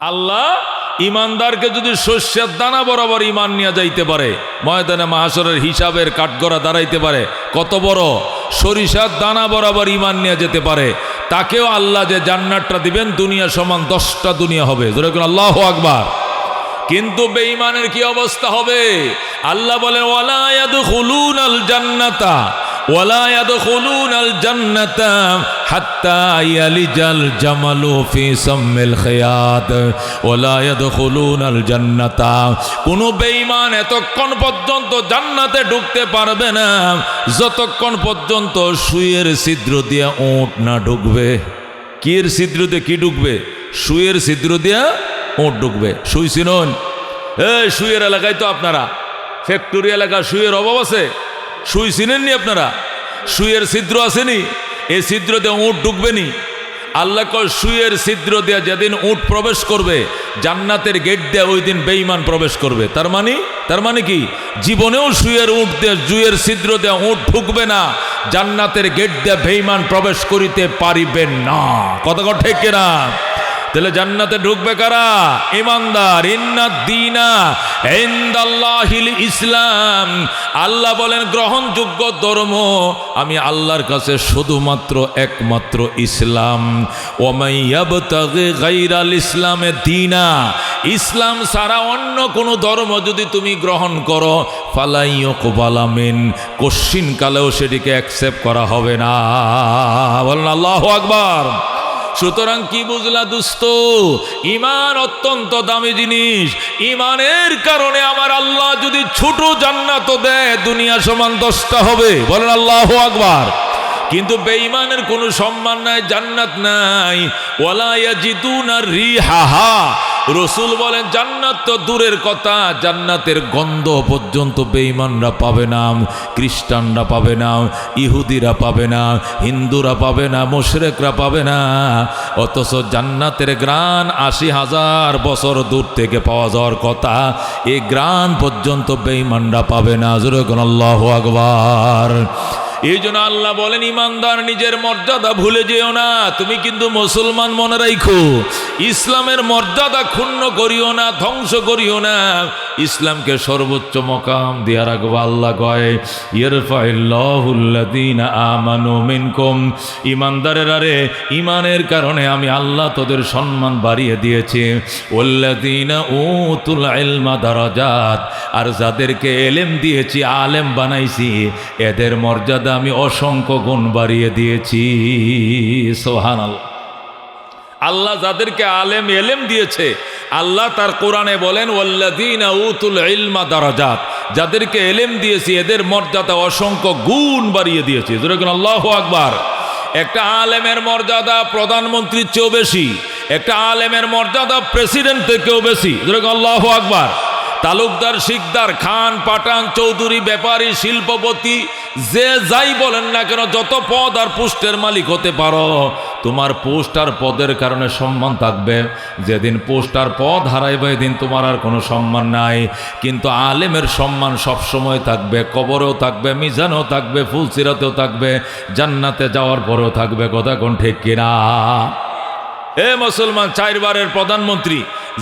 আল্লাহ ইমানদারকে যদি শস্যের দানা বরাবর ইমান নিয়ে যাইতে পারে, ময়দানে মাহাসরের হিসাবের কাঠগড়া দাঁড়াইতে পারে, কত বড়? সরিষার দানা বরাবর ইমান নিয়ে যেতে পারে। তাকেও আল্লাহ যে জান্নাতটা দিবেন, দুনিয়া সমান দশটা দুনিয়া হবে। যেরকম আল্লাহ আকবার। কিন্তু বেঈমানের কি অবস্থা হবে? আল্লাহ বলেন ওয়ালা ইয়াদখুলুন আল জান্নাতা। কোন এতক্ষণ পর্যন্ত জান্নাতে ঢুকতে পারবে না, যতক্ষণ পর্যন্ত সুয়ের ছিদ্র দিয়ে ওট না ঢুকবে। কির ছিদ্র দিয়ে কি ঢুকবে? সুয়ের ছিদ্র দিয়া ওট ঢুকবে। এই সুইয়ের এলাকায় তো আপনারা। ফ্যাক্টরি এলাকা সুইয়ের অভাব আছে। সুই চিনেননি আপনারা? সুইয়ের ছিদ্র আসেনি, এই ছিদ্র দিয়ে উঁট ঢুকবে নি আল্লাহ কয়, সুইয়ের ছিদ্র দিয়ে যেদিন উঁট প্রবেশ করবে, জান্নাতের গেট দিয়ে ওই দিন বেইমান প্রবেশ করবে। তার মানে? তার মানে কি? জীবনেও সুইয়ের উঁট দিয়ে জুয়ের ছিদ্র দিয়ে উঁট ঢুকবে না, জান্নাতের গেট দিয়ে বেইমান প্রবেশ করিতে পারিবেন না। কত ঠিক কিনা? তাহলে জান্নাতে ঢুকবে কারা? ইমানদার, ইন্না দিনা ইন্দাল্লাহিল ইসলাম। আল্লাহ বলেন, গ্রহণযোগ্য ধর্ম আমি আল্লাহর কাছে শুধুমাত্র একমাত্র ইসলাম। গাইরাল ইসলামে দিনা ইসলাম ছাড়া অন্য কোনো ধর্ম যদি তুমি গ্রহণ করো ফালাইও কোবালামিন কশ্চিনকালেও সেটিকে অ্যাকসেপ্ট করা হবে না। বলেন আল্লাহ আকবার। সুতরাং কি বুঝলা দুস্ত? ইমান অত্যন্ত দামি জিনিস। ইমানের কারণে আমার আল্লাহ যদি ছোট জান্নাত দেয়, দুনিয়া সমান দশটা হবে। বলেন আল্লাহ আকবার। কিন্তু বেইমানের কোনো সম্মান নাই, জান্নাত নাই। ওলা ইয়াজিদুনা রিহাহা। রসুল বলেন, জান্নাত তো দূরের কথা, জান্নাতের গন্ধ পর্যন্ত বেঈমানরা পাবে না, খ্রিস্টানরা পাবে না, ইহুদিরা পাবে না, হিন্দুরা পাবে না, মুশরেকরা পাবে না। অথচ জান্নাতের গ্রান আশি হাজার বছর দূর থেকে পাওয়া যাওয়ার কথা এই গ্রান পর্যন্ত বেঈমানরা পাবে না। আল্লাহ আকবার। এই জন্য আল্লাহ বলেন, ইমানদার নিজের মর্যাদা ভুলে যেও না। তুমি কিন্তু মুসলমান মনে রাখো ইসলামের মর্যাদা ক্ষুণ্ণ করিও না, ধ্বংস করিও না। ইসলামকে সর্বোচ্চ মকাম দিয়া রাখব আল্লাহ কয় ইমানদারের আরে ইমানের কারণে আমি আল্লাহ তোদের সম্মান বাড়িয়ে দিয়েছি। ওল্লাদিন উতুল ইলমা দারাজাত। আর যাদেরকে এলেম দিয়েছি, আলেম বানাইছি, এদের মর্যাদা আমি অসংখ্য গুণ বাড়িয়ে দিয়েছি। সোহান আল্লাহ যাদেরকে আলেম, এলেম দিয়েছে, আল্লাহ তার কোরআনে বলেন উতুল ইলমা দারাজাত। যাদেরকে এলেম দিয়েছি, এদের মর্যাদা অসংখ্য গুণ বাড়িয়ে দিয়েছি। আল্লাহ আকবার। একটা আলেমের মর্যাদা প্রধানমন্ত্রীর চেয়েও বেশি, একটা আলেমের মর্যাদা প্রেসিডেন্ট থেকেও বেশি। আল্লাহ আকবার। তালুকদার, শিকদার, খান, পাঠান, চৌধুরী, ব্যাপারী, শিল্পপতি যে যাই বলেন না কেন, যত পদ আর পোস্টের মালিক হতে পারো, তোমার পোস্ট আর পদের কারণে সম্মান থাকবে। যেদিন পোস্ট আর পদ হারাইবে, এদিন তোমার আর কোনো সম্মান নাই। কিন্তু আলেমের সম্মান সব সময় থাকবে, কবরেও থাকবে, মিজানেও থাকবে, ফুলসিরাতেও থাকবে, জান্নাতে যাওয়ার পরেও থাকবে, কথা কোন ঠিক কিনা? এ মুসলমান, চারবারের প্রধানমন্ত্রী,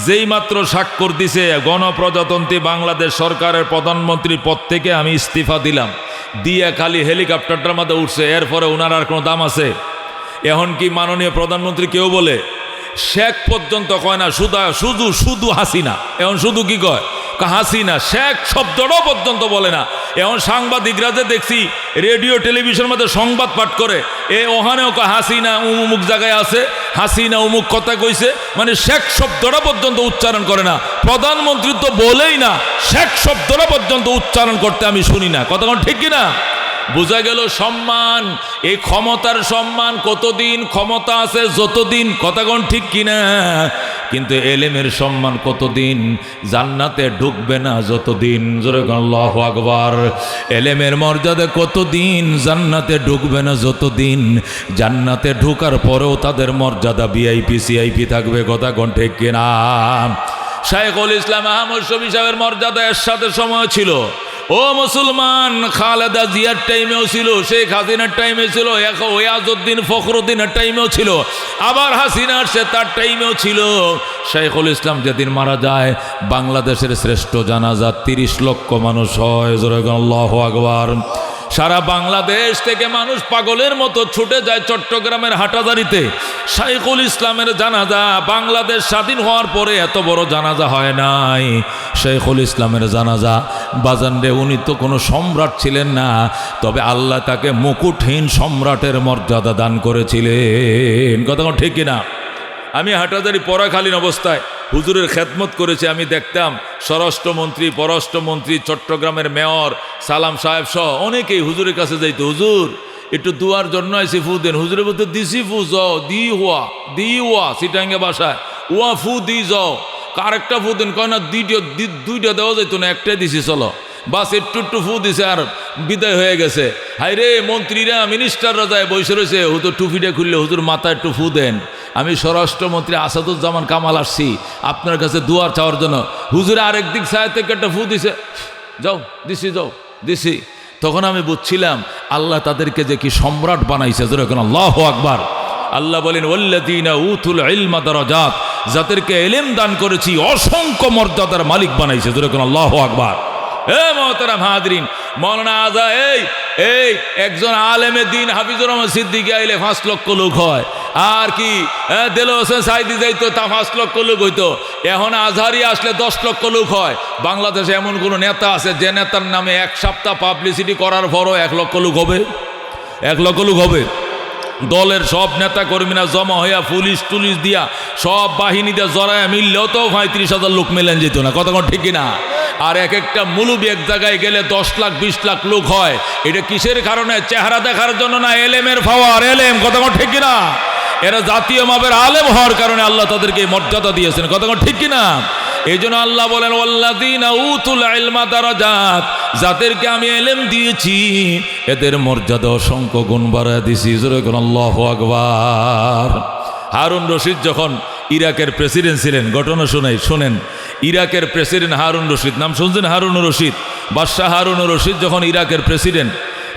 যেই মাত্র স্বাক্ষর দিছে, গণপ্রজাতন্ত্রী বাংলাদেশ সরকারের প্রধানমন্ত্রী পদ থেকে আমি ইস্তিফা দিলাম। দিয়ে খালি হেলিকপ্টারটার মধ্যে উঠছে, এরপরে ওনার আর কোনো দাম আছে? এখন কি মাননীয় প্রধানমন্ত্রী কেউ বলে, শেখ পর্যন্ত কয় না শুধু শুধু শুধু হাসিনা। এখন শুধু কি কয়? হাসিনা শেখ শব্দটাও পর্যন্ত বলে না। এমন সাংবাদিকরা যে দেখছি, রেডিও, টেলিভিশনের মধ্যে সংবাদ পাঠ করে, এ ওখানেও হাসিনা উমুক জায়গায় আছে হাসিনা উমুক কথা কইছে মানে শেখ শব্দটা পর্যন্ত উচ্চারণ করে না। প্রধানমন্ত্রী তো বলেই না শেখ শব্দটা পর্যন্ত উচ্চারণ করতে আমি শুনি না। কথা ঠিক কিনা? বোঝা গেল সম্মান এই ক্ষমতার সম্মান, কতদিন ক্ষমতা আছে, যতদিন, কথাগণ ঠিক কিনা? কিন্তু এলেমের সম্মান কতদিন, জান্নাতে ঢুকবে না যতদিন? জোরে আল্লাহ আকবার। এলেমের মর্যাদা কতদিন, জান্নাতে ঢুকবে না যতদিন? জান্নাতে ঢুকার পরেও তাদের মর্যাদা বিআইপি সিআইপি থাকবে কথা ঠিক কিনা? শাইখুল ইসলাম আহমদ শফি সাহেবের মর্যাদা এর সাথে সময় ছিল। ও মুসলমান, খালেদা জিয়ার টাইমেও ছিল, শেখ হাসিনার টাইমে ছিল এখন ওয়াজউদ্দিন ফখরুদ্দিনের টাইমেও ছিল, আবার হাসিনার সে তার টাইমেও ছিল। শেখুল ইসলাম যেদিন মারা যায়, বাংলাদেশের শ্রেষ্ঠ জানাজা তিরিশ লক্ষ মানুষ হয়, জোরে আল্লাহ আকবার। সারা বাংলাদেশ থেকে মানুষ পাগলের মতো ছুটে যায় চট্টগ্রামের হাটাদারিতে শাইখুল ইসলামের জানাজা, বাংলাদেশ স্বাধীন হওয়ার পরে এত বড় জানাজা হয় নাই। শেখুল ইসলামের জানাজা, বাজানরে উনি তো কোনো সম্রাট ছিলেন না, তবে আল্লাহ তাকে মুকুটহীন সম্রাটের মর্যাদা দান করেছিলেন। কথা ঠিক কিনা? আমি হাটাদারি পরাকালীন অবস্থায়। হুজুরের খেদমত করেছে, আমি দেখতাম স্বরাষ্ট্রমন্ত্রী, পররাষ্ট্রমন্ত্রী, চট্টগ্রামের মেয়র, সালাম সাহেব সহ অনেকেই হুজুরের কাছে যাইতো, হুজুর, একটু দুয়ার জন্য আইসি ফু দেন। হুজুরের মধ্যে দিসি ফু জ দি হুয়া দি হুয়া, সিটাঙ্গে বাসায় ওয়া ফু দি যাও, কার একটা ফু দেন? কয় না, দুইটা দুইটা দেওয়া যাইতো না, একটাই দিছি, চলো। বাস একটু একটু ফু দিছে আর বিদায় হয়ে গেছে। হাই রে মন্ত্রীরা, মিনিস্টাররা যায় বসে রয়েছে। হুজুর টুপিটা খুললে হুজুর মাথায় একটু ফু দেন। আমি স্বরাষ্ট্রমন্ত্রী আসাদুজ্জামান কামাল আসছি। আপনার কাছে দুয়ার চাওয়ার জন্য। হুজুরে আরেক দিক সাহেব থেকে একটা ফু দিছে। যাও, দিছি যাও, দিছি। তখন আমি বুঝছিলাম, আল্লাহ তাদেরকে যে কি সম্রাট বানাইছে। যেরকম আল্লাহ আকবার। আল্লাহ বলেন ওল্লাদিনা উতুল ইলমা দারাজাত, যাদেরকে এলেম দান করেছি, অসংখ্য মর্যাদার মালিক বানাইছে। যেরকম আল্লাহ আকবার। এ মহতারাম হাজরিন, মৌলানা আজা, এই একজন দিন রহমান লক্ষ লোক হয়। আর কি তা এখন আজহারি আসলে দশ লক্ষ লোক হয়। বাংলাদেশে এমন কোনো নেতা আছে, যে নেতার নামে এক সপ্তাহ পাবলিসিটি করার পরও এক লক্ষ লোক হবে? এক লক্ষ লোক হবে? দলের সব নেতা কর্মীরা জমা হইয়া পুলিশ টুলিশ দিয়া সব বাহিনী দিয়ে জড়ায় মিললেও তো পঁয়ত্রিশ হাজার লোক মেলেন যেত না। কতক্ষণ ঠিক না আর এক একটা মুলুবি এক জায়গায় গেলে দশ লাখ, বিশ লাখ লোক হয়। এটা কিসের কারণে? চেহারা দেখার জন্য না, এলেমের পাওয়ার, এলেম। কতক্ষণ ঠিক না এরা জাতীয় মাপের আলেম হওয়ার কারণে আল্লাহ তাদেরকে মর্যাদা দিয়েছেন। কতক্ষণ ঠিক কিনা? এই জন্য আল্লাহ বলেন যাদেরকে আমি এলেম দিয়েছি, এদের মর্যাদা অসংখ্য গুণ বাড়ায় দিছি। আকবার হারুন রশিদ যখন ইরাকের প্রেসিডেন্ট ছিলেন, ঘটনা শুনাই শোনেন, ইরাকের প্রেসিডেন্ট হারুন রশিদ, নাম শুনছেন হারুন রশিদ? বাদশাহ হারুন রশিদ যখন ইরাকের প্রেসিডেন্ট,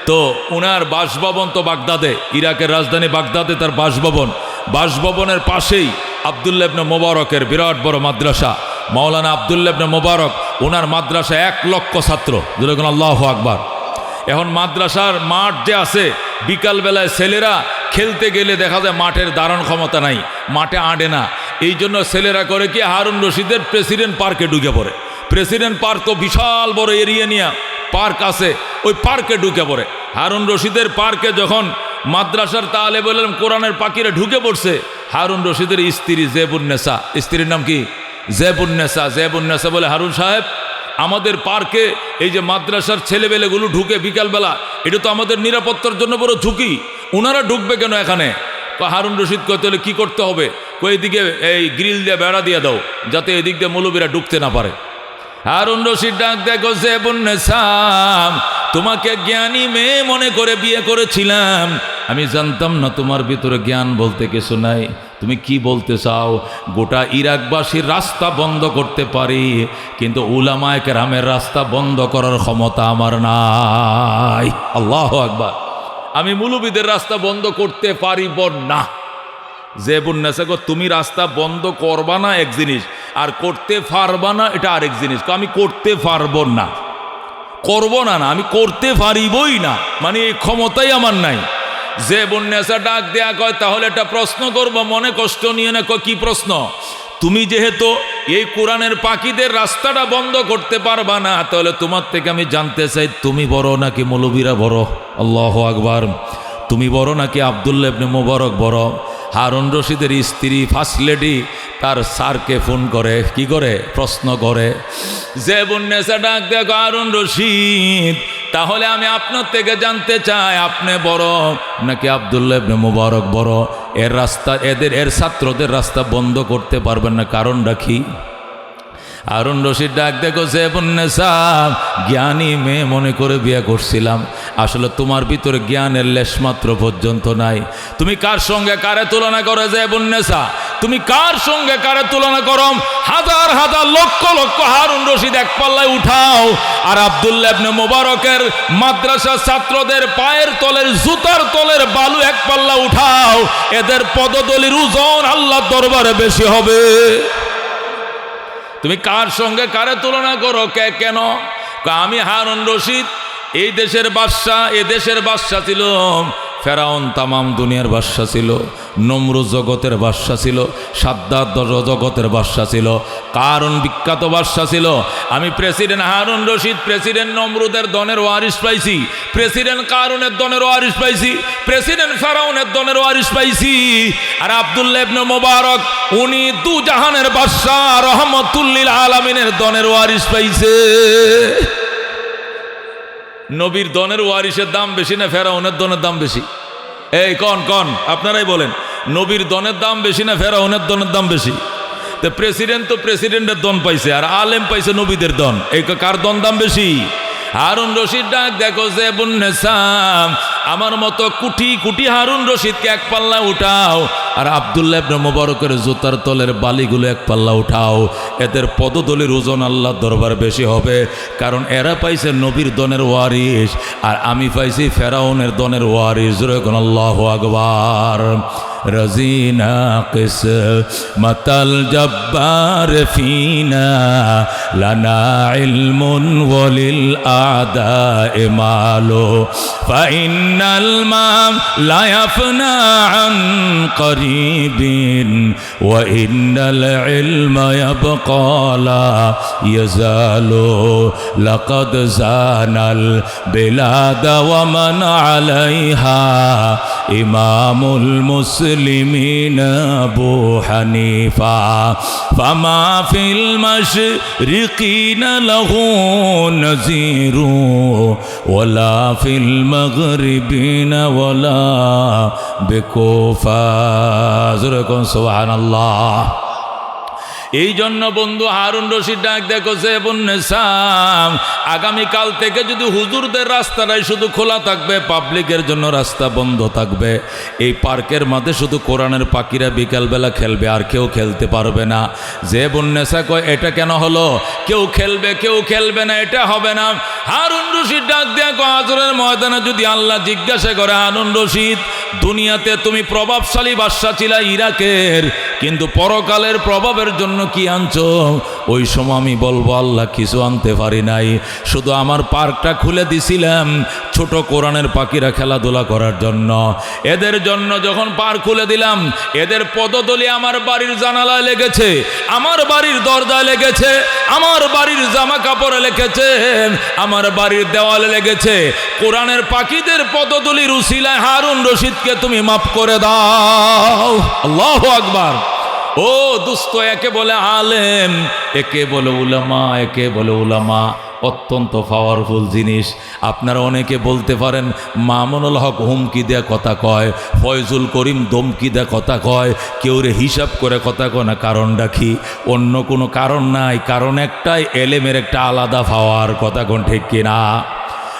তো ওনার বাসভবন তো বাগদাদে, ইরাকের রাজধানী বাগদাদে তার বাসভবন। বাসভবনের পাশেই আবদুল্লাবনে মোবারকের বিরাট বড় মাদ্রাসা। মাওলানা আবদুল্লাবনে মোবারক ওনার মাদ্রাসা এক লক্ষ ছাত্র। যেরকম আল্লাহ আকবার। এখন মাদ্রাসার মাঠ যে আছে, বিকালবেলায় ছেলেরা খেলতে গেলে দেখা যায় মাঠের দারণ ক্ষমতা নাই, মাঠে আঁটে না। এই জন্য ছেলেরা করে কি, হারুন রশিদের প্রেসিডেন্ট পার্কে ঢুকে পড়ে। প্রেসিডেন্ট পার্ক তো বিশাল বড় এরিয়া নিয়ে পার্ক আছে, ওই পার্কে ঢুকে পড়ে। হারুন রশিদের পার্কে যখন মাদ্রাসার তাহলে বললাম কোরআনের পাখিরা ঢুকে পড়ছে, হারুন রশিদের স্ত্রী জেবুন্নেসা স্ত্রীর নাম কি? জেবুন্নেসা জেবুন্নেসা বলে হারুন সাহেব, আমাদের পার্কে এই যে মাদ্রাসার ছেলেবেলেগুলো ঢুকে বিকালবেলা, এটা তো আমাদের নিরাপত্তার জন্য বড় ঝুঁকি। ওনারা ঢুকবে কেন এখানে? হারুন রশিদ কয় তাহলে কী করতে হবে? এদিকে এই গ্রিল দিয়ে বেড়া দিয়ে দাও, যাতে এদিক দিয়ে মৌলবীরা ঢুকতে না পারে। হারুন রশিদ ডাক, দেখো সাম তোমাকে জ্ঞানী মেয়ে মনে করে বিয়ে করেছিলাম। আমি জানতাম না তোমার ভিতরে জ্ঞান বলতে কিছু নাই। তুমি কি বলতে চাও? গোটা ইরাকবাসীর রাস্তা বন্ধ করতে পারি, কিন্তু উলামায় কেরামের রাস্তা বন্ধ করার ক্ষমতা আমার নাই। আল্লাহ আকবার। আমি মুলুবিদের রাস্তা বন্ধ করতে পারিব না। যে বন্যাসা গো, তুমি রাস্তা বন্ধ করবা না এক জিনিস, আর করতে পারবা না এটা আরেক জিনিস। আমি করতে পারব না। করব না না, আমি করতে পারিবই না। মানে এই ক্ষমতাই আমার নাই। যে বন্যাসা ডাক দেয়া কয়, তাহলে একটা প্রশ্ন করব, মনে কষ্ট নিয়ে না কি প্রশ্ন? তুমি যেহেতু এই কোরআনের পাখিদের রাস্তাটা বন্ধ করতে পারবা না, তাহলে তোমার থেকে আমি জানতে চাই, তুমি বড় নাকি মৌলবীরা বড়? আল্লাহ আকবার। তুমি বড় নাকি আবদুল্লাহ ইবনে মোবারক বড়? হারুন রশিদের স্ত্রী ফার্স্ট লেডি, তার স্যারকে ফোন করে, কি করে? প্রশ্ন করে। যে বন্যেসা ডাক দেখো হারুন রশিদ তাহলে আমি আপনার থেকে জানতে চাই, আপনি বড় নাকি আবদুল্লাহ মুবারক বড়? এর রাস্তা, এদের, এর ছাত্রদের রাস্তা বন্ধ করতে পারবেন না কারণ রাখি আরুন রশিদ ডাক দেখো, সে সাহ জ্ঞানী মেয়ে মনে করে বিয়ে করছিলাম। আসলে তোমার ভিতরে জ্ঞানের লেশমাত্র পর্যন্ত নাই। তুমি কার সঙ্গে, কারে তুলনা করে যে বন্যেসা তুমি কার সঙ্গে কারে তুলনা করম? হাজার হাজার লক্ষ লক্ষ হারুন রশিদ এক পাল্লায় উঠাও। আর আব্দুল্লাহ মোবারকের মাদ্রাসা ছাত্রদের পায়ের তলের জুতার তলের বালু এক পাল্লা উঠাও। এদের পদদলির ওজন আল্লাহ দরবারে বেশি হবে। তুমি কার সঙ্গে কারে তুলনা করো? কে কেন? আমি হারুন রশিদ, এই দেশের বাদশাহ, এ দেশের বাদশাহ ছিল। ফেরাউন তামাম দুনিয়ার বাদশা ছিল নমরু জগতের বাদশা ছিল সাদ্দার জগতের বাদশা ছিল কারণ বিখ্যাত বাদশা ছিল। আমি প্রেসিডেন্ট হারুন রশিদ, প্রেসিডেন্ট নমরুদের দনের ওয়ারিস পাইছি, প্রেসিডেন্ট কারুনের দনের ওয়ারিস পাইছি, প্রেসিডেন্ট ফেরাউনের দনের ওয়ারিস পাইছি। আর আবদুল্লাহ মোবারক, উনি দু জাহানের বাদশাহ রহমতুল্লিল আলমিনের দনের ওয়ারিস পাইছে। নবীর দনের ওয়ারিসের দাম বেশি না ফেরাউনের দনের দাম বেশি? এই, কন কন, আপনারাই বলেন, নবীর দনের দাম বেশি না ফেরাউনের দনের দাম বেশি? তো প্রেসিডেন্ট তো প্রেসিডেন্টের দন পাইছে, আর আলেম পাইছে নবীদের দন। এই কার দন দাম বেশি? হারুন রশিদ ডাক, দেখো যে বুন্নেসাম আমার মতো কুটি কুটি হারুন রশিদকে এক পাল্লা উঠাও আর আবদুল্লাহ ইবনে মোবারকের জুতার তলের বালিগুলো এক পাল্লা উঠাও। এদের পদদলির ওজন আল্লাহ দরবার বেশি হবে, কারণ এরা পাইছে নবীর দনের ওয়ারিস আর আমি পাইছি ফেরাউনের দনের ওয়ারিস রেখন আল্লাহ আকবার। رزينا قسمة الجبار فينا لنا علم وللأعداء مال فإن الماء لا يفنى عن قريب وإن العلم يبقى لا يزال. لقد زان البلاد ومن عليها إمام المسلمين أبو حنيفة. فما في المشرقين له نذير ولا في المغربين ولا بكوفة. زركم سبحان الله. এই জন্য বন্ধু হারুন রশিদ ডাক দেখো, সে বন্যেসাম আগামীকাল থেকে যদি হুজুরদের রাস্তাটাই শুধু খোলা থাকবে, পাবলিকের জন্য রাস্তা বন্ধ থাকবে। এই পার্কের মাঝে শুধু কোরআনের পাখিরা বিকালবেলা খেলবে, আর কেউ খেলতে পারবে না। যে বন্যেসা কয়, এটা কেন হলো? কেউ খেলবে কেউ খেলবে না, এটা হবে না। হারুন রশিদ ডাক দেখো আজরের ময়দানে যদি আল্লাহ জিজ্ঞাসা করে, হারুন রশিদ দুনিয়াতে তুমি প্রভাবশালী বাদশা ছিলা ইরাকের কিন্তু পরকালের প্রভাবের জন্য কি আনছো? ওই সময় আমি বলব, আল্লাহ, কিছু আনতে পারি নাই। শুধু আমার পার্কটা খুলে দিছিলাম ছোট কোরআনের পাখিরা খেলাধুলা করার জন্য। এদের জন্য যখন পার্ক খুলে দিলাম, এদের পদতলি আমার বাড়ির জানালায় লেগেছে, আমার বাড়ির দরজায় লেগেছে, আমার বাড়ির জামা কাপড়ে লেগেছে, আমার বাড়ির দেওয়ালে লেগেছে। কোরআনের পাখিদের পদতলির উসিলায় হারুন রশিদকে তুমি মাফ করে দাও। আল্লাহ আকবার। ও দুস্থ, একে বলে আলেম, একে বলে উলামা, একে বলে উলামা। অত্যন্ত পাওয়ারফুল জিনিস। আপনারা অনেকে বলতে পারেন, মামুনুল হক হুমকি দেয়া কথা কয়, ফয়জুল করিম দমকি দেয়া কথা কয়, কেউ রে হিসাব করে কথা কয় না কারণ কি? অন্য কোনো কারণ নাই, কারণ একটাই, এলেমের একটা আলাদা পাওয়ার কথা কোন ঠিক কিনা?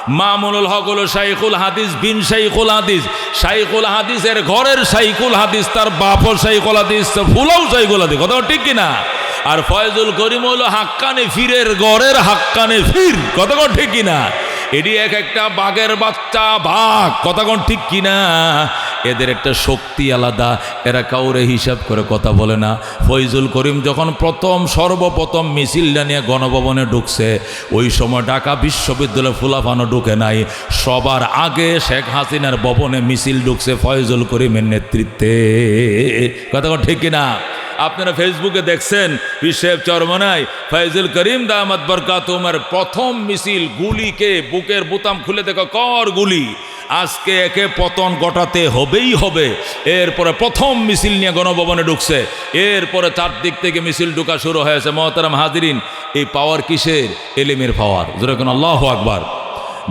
মামুনুল হক হলো শাইখুল হাদিস বিন শাইখুল হাদিস। শাইখুল হাদিসের ঘরের শাইখুল হাদিস, তার বাপর শাইখুল হাদিস ফুলাও শাইখুল হাদিস। কথা ঠিক কিনা? আর ফয়জুল করিম হলো হাক্কানে ফিরের গড়ের হাক্কানে ফির। কথা ঠিক কিনা? এটি এক একটা বাঘের বাচ্চা, বাঘ। কথা কোন ঠিক কিনা? এদের একটা শক্তি আলাদা, এরা কাউরে হিসাব করে কথা বলে না। ফৈজুল করিম যখন প্রথম, সর্বপ্রথম মিছিলটা নিয়ে গণভবনে ঢুকছে, ওই সময় ঢাকা বিশ্ববিদ্যালয়ে ফুলাফানো ঢুকে নাই। সবার আগে শেখ হাসিনার ভবনে মিছিল ঢুকছে ফয়জুল করিমের নেতৃত্বে। কথা ঠিক কিনা? আপনারা ফেসবুকে দেখছেন বিশ্বের চরমনায় ফয়জুল করিম দামাত বরকাত উমার প্রথম মিছিল গুলিকে বুকের বোতাম খুলে দেখো, কর গুলি। আজকে একে পতন ঘটাতে হবেই হবে। এরপরে প্রথম মিছিল নিয়ে গণভবনে ঢুকছে। এরপরে চারদিক থেকে মিছিল ঢুকা শুরু হয়েছে। মহতারাম হাজিরিন, এই পাওয়ার কিসের? এলিমের পাওয়ার যেরকম আল্লাহ আকবার।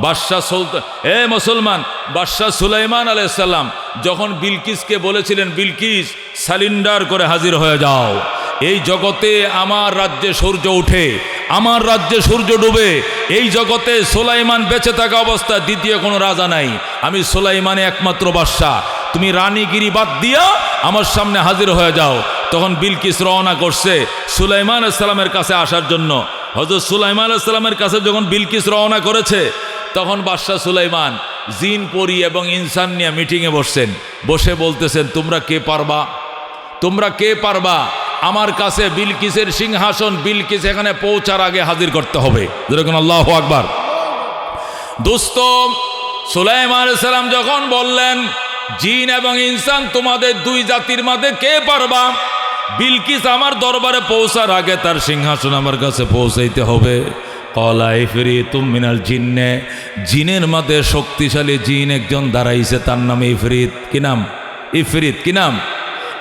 বাদশাহ সুলতান এ মুসলমান, বাদশাহ সুলাইমান আলাইসাল্লাম যখন বিলকিসকে বলেছিলেন, বিলকিস সালিন্ডার করে হাজির হয়ে যাও। এই জগতে আমার রাজ্যে সূর্য উঠে, আমার রাজ্যে সূর্য ডুবে। এই জগতে সোলাইমান বেঁচে থাকা অবস্থা দ্বিতীয় কোনো রাজা নাই। আমি সোলাইমানে একমাত্র বাদশাহ। তুমি রানীগিরি বাদ দিয়া আমার সামনে হাজির হয়ে যাও। তখন বিলকিস রওনা করছে সুলাইমান আসসালামের কাছে আসার জন্য। হজরত সুলাইমান আসসালামের কাছে যখন বিলকিস রওনা করেছে, তখন বাদশাহ সুলাইমান জিন, পরি এবং ইনসান নিয়ে মিটিংয়ে বসছেন। বসে বলতেছেন, তোমরা কে পারবা? তোমরা কে পারবা? আমার কাছে বিলকিসের সিংহাসন, বিলকিস এখানে পৌঁছার আগে হাজির করতে হবে। যেরকম আল্লাহ আকবার। দোস্ত সুলাইমান সালাম যখন বললেন, জিন এবং ইনসান তোমাদের দুই জাতির মাঝে কে পারবা? বিলকিস আমার দরবারে পৌঁছার আগে তার সিংহাসন আমার কাছে পৌঁছাইতে হবে। কলাই ফিরি তুমিনাল জিন্নে। জিনের মাঝে শক্তিশালী জিন একজন দাঁড়াইছে, তার নাম ইফরিত। কি নাম? ইফরিত, কি নাম?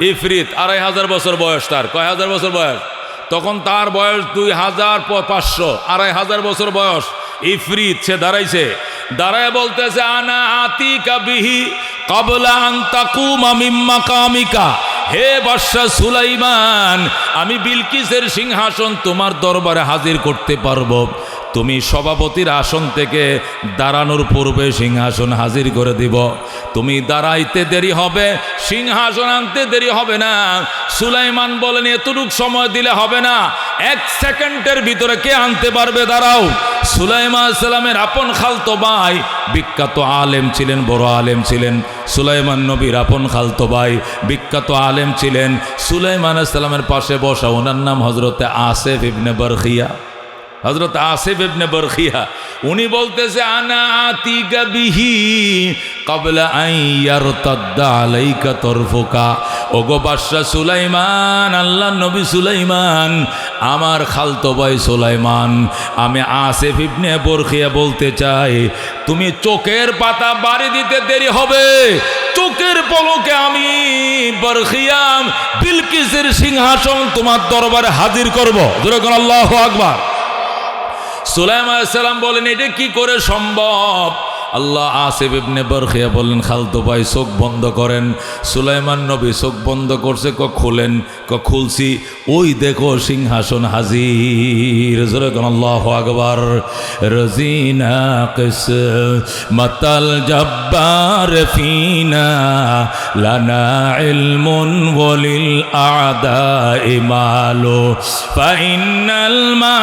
ইফরিত, আড়াই হাজার বছর বয়স তার। কয় হাজার বছর বয়স? তখন তার বয়স দুই হাজার পাঁচশো। আড়াই হাজার বছর বয়স। ইফরিত, সে দাঁড়াইছে। দাঁড়ায় বলতেছে, আনা আতিকা বিহি কবলা আন্তাকুমা মিম্মা কামিকা। হে বাদশা সুলাইমান, আমি বিলকিসের সিংহাসন তোমার দরবারে হাজির করতে পারব। তুমি সভাপতির আসন থেকে দাঁড়ানোর পূর্বে সিংহাসন হাজির করে দিব। তুমি দাঁড়াইতে দেরি হবে, সিংহাসন আনতে দেরি হবে না। সুলাইমান বলেন, এতটুক সময় দিলে হবে না। এক সেকেন্ডের ভিতরে কে আনতে পারবে? দাঁড়াও। সুলাইমান সালামের আপন খালতো ভাই, বিখ্যাত আলেম ছিলেন, বড় আলেম ছিলেন। সুলাইমান নবীর আপন খালতো ভাই, বিখ্যাত আলেম ছিলেন। সুলাইমান সালামের পাশে বসা, ওনার নাম হজরতে আসেফ ইবনে বরখিয়া। হজরত আসিফ ইবনে বরখিয়া, উনি বলতেছে, আনা আতিকা বিহি কবলা আইয়ার তদ্দা আলাইকা তরফুকা। ওগো বাদশা সুলাইমান আল্লাহ নবী সুলাইমান, আমার খালতো ভাই সুলাইমান, আমি আসিফ ইবনে বরখিয়া বলতে চাই, তুমি চোখের পাতা বাড়ি দিতে দেরি হবে। চোখের পলকে আমি বরখিয়াম বিলকিসের সিংহাসন তোমার দরবারে হাজির করব। যেরকম আল্লাহ আকবার। সুলাইম আলাইসাল্লাম বলেন, এটা কি করে সম্ভব? আল্লাহ আসিফ ইবনে বরখিয়া বললেন, খালতো ভাই, চোখ বন্ধ করেন। সুলাইমান নবী চোখ বন্ধ করছে ক খুলেন ক খুলছি। ওই দেখো সিংহাসন হাজির যেরকম আল্লাহ আকবার রজিনা কিস মাতাল জব্বার ফিনা লানা ইলমুন ওয়ালিল আদা ইমালো ফাইনাল মা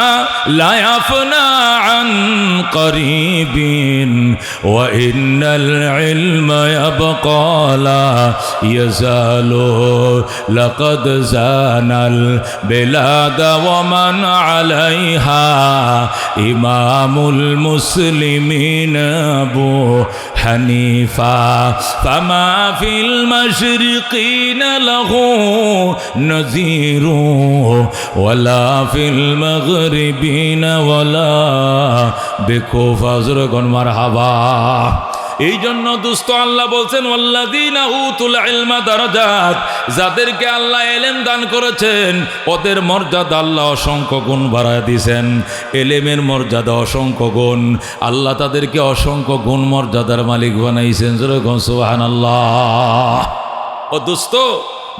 লা ইয়াফনা আন করিবিন وإن العلم يبقى لا يزال لقد زان البلاد ومن عليها إمام المسلمين أبو حنيفة. فما في المشرقين له نذير ولا في المغربين ولا بكوفة. زرقون مرحبا. এই জন্য দুস্থ আল্লাহ বলছেন যাদেরকে আল্লাহ এলেম দান করেছেন, ওদের মর্যাদা আল্লাহ অসংখ্য গুণ বাড়ায় দিয়েছেন। এলেমের মর্যাদা অসংখ্য গুণ, আল্লাহ তাদেরকে অসংখ্য গুণ মর্যাদার মালিক বানাইছেন যেরকম সুবহানাল্লাহ। ও দোস্ত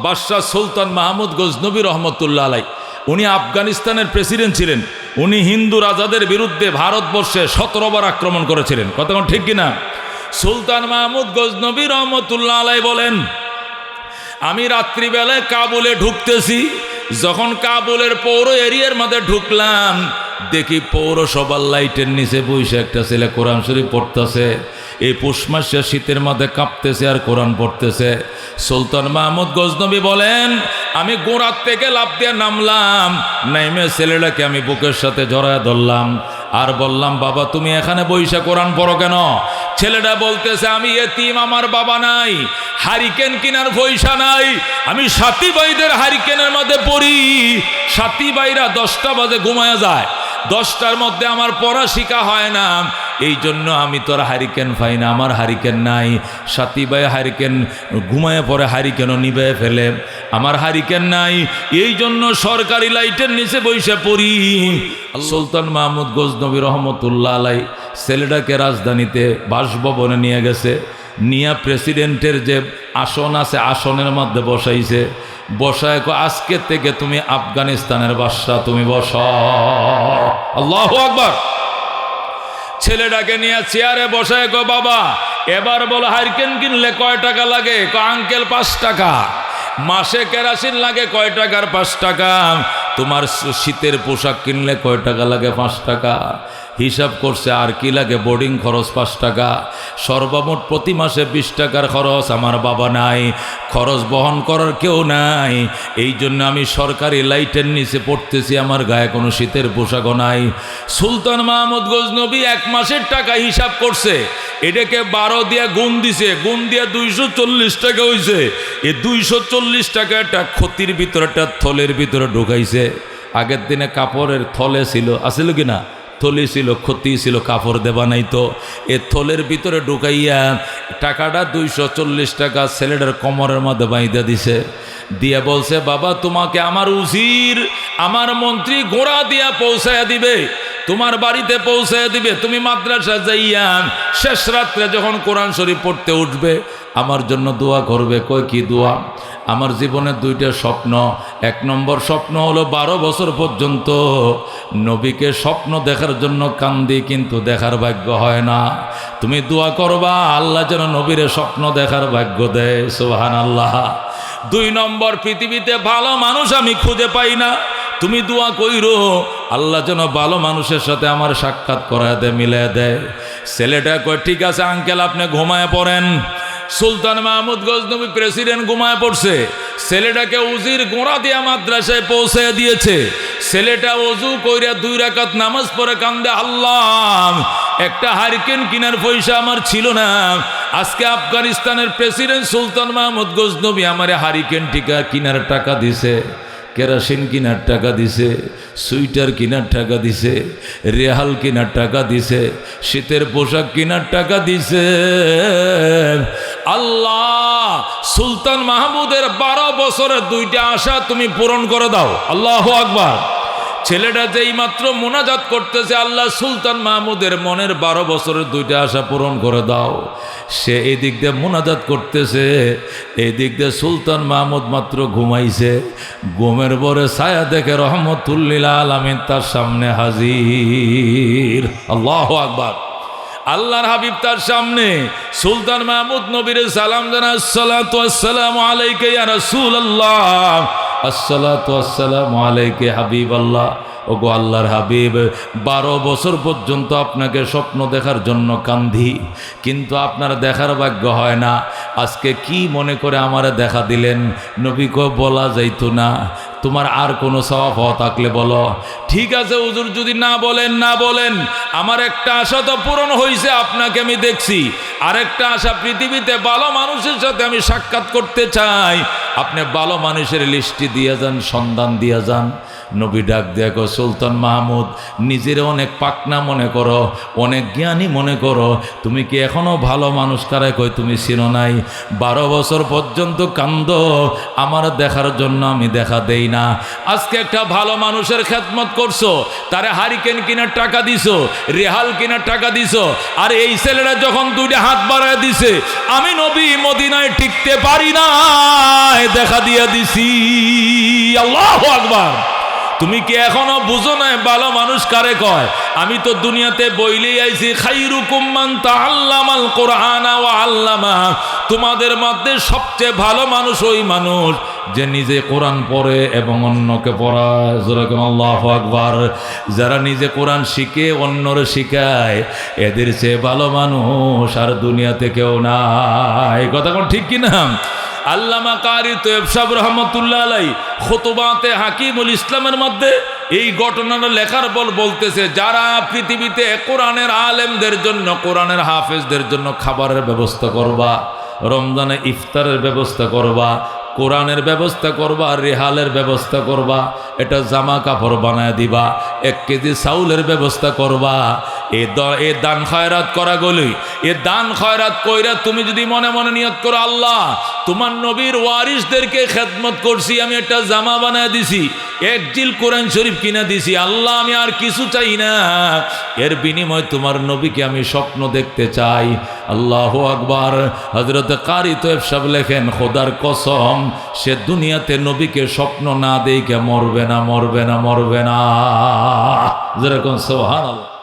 বাদশাহ সুলতান মাহমুদ গজনবী রহমতুল্লাহ আলাই, উনি আফগানিস্তানের প্রেসিডেন্ট ছিলেন, উনি হিন্দু রাজাদের বিরুদ্ধে ভারতবর্ষে সতেরোবার আক্রমণ করেছিলেন। কতক্ষণ ঠিক কিনা? সুলতান মাহমুদ গজনবী রহমতুল্লাহ আলাই বলেন, আমি রাত্রিবেলায় কাবুলে ঢুকতেছি, যখন কাবুলের পৌর এরিয়ার মধ্যে ঢুকলাম, দেখি পৌরসভার লাইটের নিচে বসে একটা ছেলে কোরআন শরীফ পড়তেছে। এই পুষ শীতের মধ্যে কাঁপতেছে আর কোরআন পড়তেছে। সুলতান মাহমুদ গজনবী বলেন, আমি গোড়ার থেকে লাভ দিয়ে নামলাম, নাইমে ছেলেটাকে আমি বুকের সাথে জড়ায় ধরলাম। আর বললাম, বাবা, তুমি এখানে বইসা কোরআন পড়ো কেন? ছেলেটা বলতেছে, আমি এতিম, আমার বাবা নাই, হারিকেন কিনার পয়সা নাই, আমি সাথী ভাইদের হারিকেনের মধ্যে পড়ি। সাথী ভাইরা দশটা বাজে ঘুমায় যায়। দশটার মধ্যে আমার পড়া শিখা হয় না, এই জন্য আমি তোর হারিকেন পাই না, আমার হারিকেন নাই। সাথী ভাই হারিকেন ঘুমায় পরে হারিকেনও নিবে ফেলে। আমার হারিকেন নাই এই জন্য সরকারি লাইটের নিচে বসে পড়ি। সুলতান মাহমুদ গজনবী রহমতুল্লাহ আলাই ছেলেটাকে রাজধানীতে বাসভবনে নিয়ে গেছে নিয়া প্রেসিডেন্টের যে আসন আছে আসনের মধ্যে বসাইছে। বসায় কো আজকে থেকে তুমি আফগানিস্তানের বাদশা তুমি বস। আল্লাহ আকবার। ছেলেটাকে নিয়ে চেয়ারে বসায় গো বাবা এবার বলো হারিকেন কিনলে কয় টাকা লাগে? ক আঙ্কেল পাঁচ টাকা। মাসে কেরাসিন লাগে কয় টাকার পাঁচ টাকা? তোমার শীতের পোশাক কিনলে কয় টাকা লাগে? পাঁচ টাকা। হিসাব করছে আর কি লাগে বোর্ডিং খরচ পাঁচ টাকা? সর্বমোট প্রতি মাসে বিশ টাকার খরচ আমার বাবা নাই, খরচ বহন করার কেউ নাই। এই জন্য আমি সরকারি লাইটের নিচে পড়তেছি, আমার গায়ে কোনো শীতের পোশাকও নাই। সুলতান মাহমুদ গজনবী এক মাসের টাকা হিসাব করছে, এটাকে বারো দিয়া গুণ দিছে, গুণ দিয়া দুইশো চল্লিশ টাকা হয়েছে এই দুইশো চল্লিশ টাকা একটা ক্ষতির ভিতরে, একটা থলের ভিতরে ঢুকাইছে। আগের দিনে কাপড়ের থলে ছিল আসলে কি না? থলি ছিল, ক্ষতি ছিল, কাপড় দেবা নাই তো। এ থলের ভিতরে ঢুকাইয়া টাকাটা দুইশো চল্লিশ টাকা ছেলেটার কোমরের মধ্যে বাইদা দিছে। দিয়ে বলছে, বাবা, তোমাকে আমার উজির, আমার মন্ত্রী গোড়া দিয়া পৌঁছাইয়া দিবে। তোমার বাড়িতে পৌঁছে দিবে, তুমি মাদ্রাসা যাইয়া শেষ রাত্রে যখন কোরআন শরীফ পড়তে উঠবে, আমার জন্য দোয়া করবে। কয় কি দোয়া? আমার জীবনের দুইটা স্বপ্ন। এক নম্বর স্বপ্ন হলো বারো বছর পর্যন্ত নবীকে স্বপ্ন দেখার জন্য কান্দি, কিন্তু দেখার ভাগ্য হয় না। তুমি দোয়া করবা, আল্লাহ যেন নবীরে স্বপ্ন দেখার ভাগ্য দেয় সোহান আল্লাহ দুই নম্বর, পৃথিবীতে ভালো মানুষ আমি খুঁজে পাই না। তুমি দোয়া কইরো, আল্লাহ যেন ভালো মানুষের সাথে আমার সাক্ষাৎ করা দেয় মিলিয়ে দেয়। ছেলেটা কয়, ঠিক আছে আঙ্কেল, আপনি ঘুমায় পড়েন। সুলতান মাহমুদ গজনবী প্রেসিডেন্ট ঘুমায় পড়ছে। ছেলেটাকে উজির গোড়া দিয়া মাদ্রাসায় পৌঁছে দিয়েছে। ছেলেটা অজু কইরা দুই রাকাত নামাজ পড়ে কান্দে, আল্লাহ, একটা হারিকেন কিনার পয়সা আমার ছিল না। আজকে আফগানিস্তানের প্রেসিডেন্ট সুলতান মাহমুদ গজনবী আমার হারিকেন টিকা কিনার টাকা দিছে। কেরাসিন কেনার টাকা দিছে, সুইটার কেনার টাকা দিছে, রেহাল কেনার টাকা দিছে, শীতের পোশাক কেনার টাকা দিছে। আল্লাহ, সুলতান মাহমুদের বারো বছরের দুইটা আশা তুমি পূরণ করে দাও। আল্লাহ আকবার। ছেলেটা যেই মাত্র মোনাজাত করতেছে, আল্লাহ সুলতান মাহমুদের মনের বারো বছরের দুইটা আশা পূরণ করে দাও। সে এই দিক দিয়ে মোনাজাত করতেছে, এই দিক দিয়ে সুলতান মাহমুদ মাত্র ঘুমাইছে। ঘুমের পরে ছায়া দেখে রহমতুল্লিল আলমিন তার সামনে হাজির। আল্লাহ আকবার। আল্লাহর হাবিব তার সামনে সুলতান মাহমুদ নবীর সালাম জানা সালাম আলাইকে রাসূলুল্লাহ। আসসালাতু আসসালামু আলাইকে হাবিব আল্লাহ ওগো আল্লাহর হাবিব, বারো বছর পর্যন্ত আপনাকে স্বপ্ন দেখার জন্য কান্ধি কিন্তু আপনার দেখার ভাগ্য হয় না। আজকে কি মনে করে আমারে দেখা দিলেন? নবীকে বলা যাইতো না। তোমার আর কোনো স্বভাব হওয়া থাকলে বলো। ঠিক আছে হুজুর, যদি না বলেন না বলেন। আমার একটা আশা তো পূরণ হয়েছে আপনাকে আমি দেখছি। আরেকটা আশা, পৃথিবীতে ভালো মানুষের সাথে আমি সাক্ষাৎ করতে চাই। আপনি ভালো মানুষের লিস্টি দিয়ে যান, সন্ধান দিয়ে যান। নবী ডাক দেখো সুলতান মাহমুদ, নিজের অনেক পাকনা মনে করো, অনেক জ্ঞানী মনে করো। তুমি কি এখনও ভালো মানুষ? কারে কই তুমি চিনো নাই। বারো বছর পর্যন্ত কান্দ, আমার দেখার জন্য আমি দেখা দেই না। আজকে একটা ভালো মানুষের খেদমত করছ, তারে হারিকেন কিনার টাকা দিছো, রেহাল কিনার টাকা দিছো, আর এই ছেলেরা যখন দুইটা হাত বাড়ায় দিছে, আমি নবী মদিনায় টিকতে পারি না দেখা দিয়া দিছি। আল্লাহ আকবার। তুমি কি এখনও বুঝো নাই? ভালো মানুষ কারে কয়? আমি তো দুনিয়াতে বইলেই আইছি খাইরুকুম্মান তাআল্লামাল কোরআনা ওয়া আল্লামা। তোমাদের মধ্যে সবচেয়ে ভালো মানুষ ওই মানুষ যে নিজে কোরআন পড়ে এবং অন্যকে পড়ায়। আল্লাহ আকবার। যারা নিজে কোরআন শিখে, অন্যরে শিখায়, এদের চেয়ে ভালো মানুষ আর দুনিয়াতে কেউ নাই। কথা কোন ঠিক কিনা? আল্লামা কারি তোয়েব সাহ রহমতুল্লাহ আলাই খোতবাতে হাকিমুল ইসলামের মধ্যে এই ঘটনাটা লেখার বল বলতেছে, যারা পৃথিবীতে কোরআনের আলেমদের জন্য, কোরআনের হাফেজদের জন্য খাবারের ব্যবস্থা করবা, রমজানে ইফতারের ব্যবস্থা করবা, কোরআনের ব্যবস্থা করবা, রেহালের ব্যবস্থা করবা, এটা জামা কাপড় বানায় দিবা, এক কেজি চাউলের ব্যবস্থা করবা এ এ দান খয়রাত করা গলি। এ দান খয়রাত কইরা তুমি যদি মনে মনে নিয়ত করো, আল্লাহ, তোমার নবীর ওয়ারিসদেরকে খেদমত করছি, আমি একটা জামা বানায় দিছি, এক জিল কোরআন শরীফ কিনে দিছি, আল্লাহ, আমি আর কিছু চাই না। এর বিনিময় তোমার নবীকে আমি স্বপ্ন দেখতে চাই। আল্লাহ আকবার। হজরত কারি তোয়েব সাহেব লেখেন, খোদার কসম, সে দুনিয়াতে নবীকে স্বপ্ন না দেখে মরবে না মরবে না মরবে না। যেরকম সোহান আল্লাহ